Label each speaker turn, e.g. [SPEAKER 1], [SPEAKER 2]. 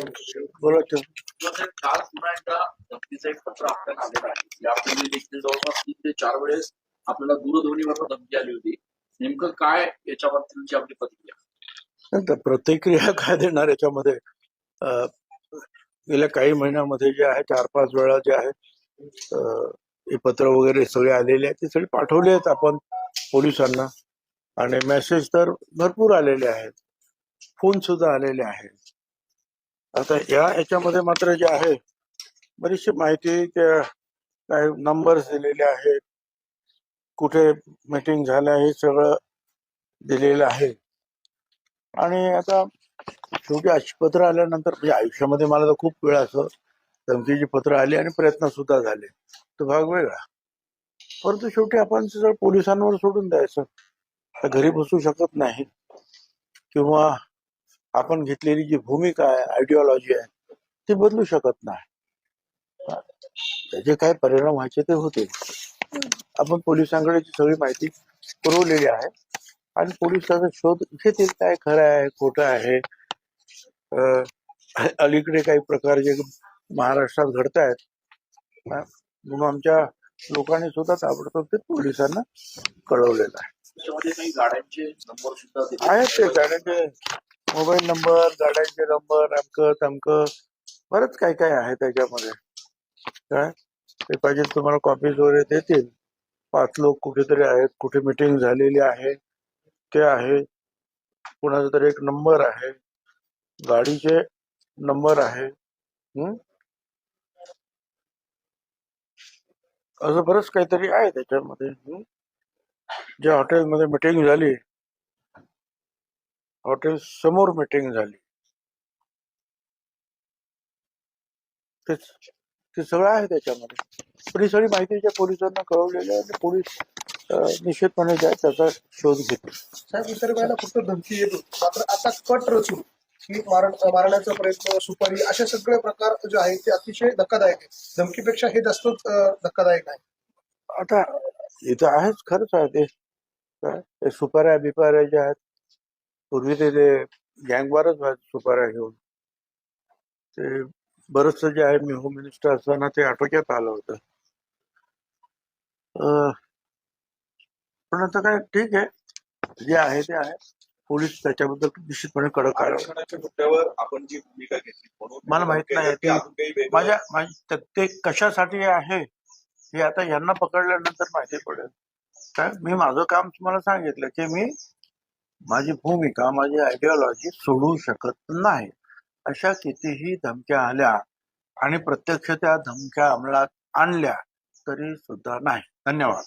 [SPEAKER 1] बोला
[SPEAKER 2] काल पुन्हा एकदा एक पत्र आपल्याला आलेला आहे यापूर्वी देखील जवळपास तीन ते चार वेळेस आपल्याला दूरध्वनीवर धमकी आली होती नेमकं काय याच्याबद्दलची आपली प्रतिक्रिया
[SPEAKER 1] प्रतिक्रिया काय देणार याच्यामध्ये? गेल्या काही महिन्यामध्ये जे आहे चार पाच वेळा जे आहे हे पत्र वगैरे सगळे आलेले आहेत ते सगळे पाठवले आहेत आपण पोलिसांना. आणि मेसेज तर भरपूर आलेले आहेत. फोन सुद्धा आलेले आहेत. आता या याच्यामध्ये मात्र जे आहे बरीचशी माहिती त्या काय नंबर्स दिलेले आहेत. कुठे मीटिंग झालं हे सगळं दिलेलं आहे. आणि आता शेवटी अशी पत्र आल्यानंतर म्हणजे आयुष्यामध्ये मला तर खूप वेळ असं धमकीची पत्र आली आणि प्रयत्न सुद्धा झाले. तो भाग वेगळा. परंतु शेवटी आपण पोलिसांवर सोडून द्यायचं. घरी बसू शकत नाही. किंवा आपण घेतलेली जी भूमिका आहे आयडिओलॉजी आहे ती बदलू शकत नाही. त्याचे काय परिणाम व्हायचे ते होते आपण पोलिसांकडे सगळी माहिती पुरवलेली आहे आणि पोलीस त्याचा शोध घेतील काय खरं आहे खोटं आहे. अलीकडे काही प्रकार जे महाराष्ट्रात घडत आहेत म्हणून आमच्या लोकांनी सुद्धा ताबडतोब ते पोलिसांना कळवलेलं आहे.
[SPEAKER 2] त्याच्यामध्ये काही गाड्यांचे नंबर सुद्धा दिले.
[SPEAKER 1] आहेत ते गाड्यांचे मोबाईल नंबर गाड्यांचे नंबर अमकं तमकं बरंच काय काय आहे त्याच्यामध्ये. काय? ते पाहिजे तुम्हाला कॉपीज वगैरे देतील. पाच लोक कुठेतरी आहेत कुठे मिटिंग झालेली आहे ते आहे. कुणाचा तरी एक नंबर आहे. गाडीचे नंबर आहे. असं बरंच काहीतरी आहे त्याच्यामध्ये. ज्या हॉटेलमध्ये मिटिंग झाली हॉटेल समोर मिटिंग झाली. ते सगळं आहे त्याच्यामध्ये. पण ही सगळी माहिती त्या पोलिसांना कळवलेली आहे आणि पोलीस निश्चितपणे ज्या त्याचा शोध घेतील.
[SPEAKER 3] साहेब इतर वेळेला फक्त धमकी येत मात्र आता कट रचून मारण मारण्याचा प्रयत्न सुपारी असे सगळे प्रकार जे आहेत ते अतिशय धक्कादायक आहेत. धमकीपेक्षा हे जास्त धक्कादायक आहे.
[SPEAKER 1] आता इथं आहेच खरंच आहे ते. काय? ते सुपाऱ्या बिपाऱ्या ज्या आहेत पूर्वी ते गँगवारच व्हायचे सुपाऱ्या घेऊन ते बरंचसं जे आहे मी होम मिनिस्टर असताना ते आटोक्यात आलं होतं. पण आता काय ठीक आहे. जे आहे ते आहे. पोलीस त्याच्याबद्दल निश्चितपणे कडक
[SPEAKER 4] मुद्द्यावर आपण जी भूमिका घेतली
[SPEAKER 1] मला माहीत नाही. माझ्या ते कशासाठी आहे हे आता यांना पकडल्यानंतर माहिती पडेल. काय मी माझं काम तुम्हाला सांगितलं की मी माझी भूमिका माझी आयडिओलॉजी सोडू शकत नाही. अशा कितीही धमक्या आल्या आणि प्रत्यक्ष त्या धमक्या अंमलात आणल्या तरी सुद्धा नाही. धन्यवाद.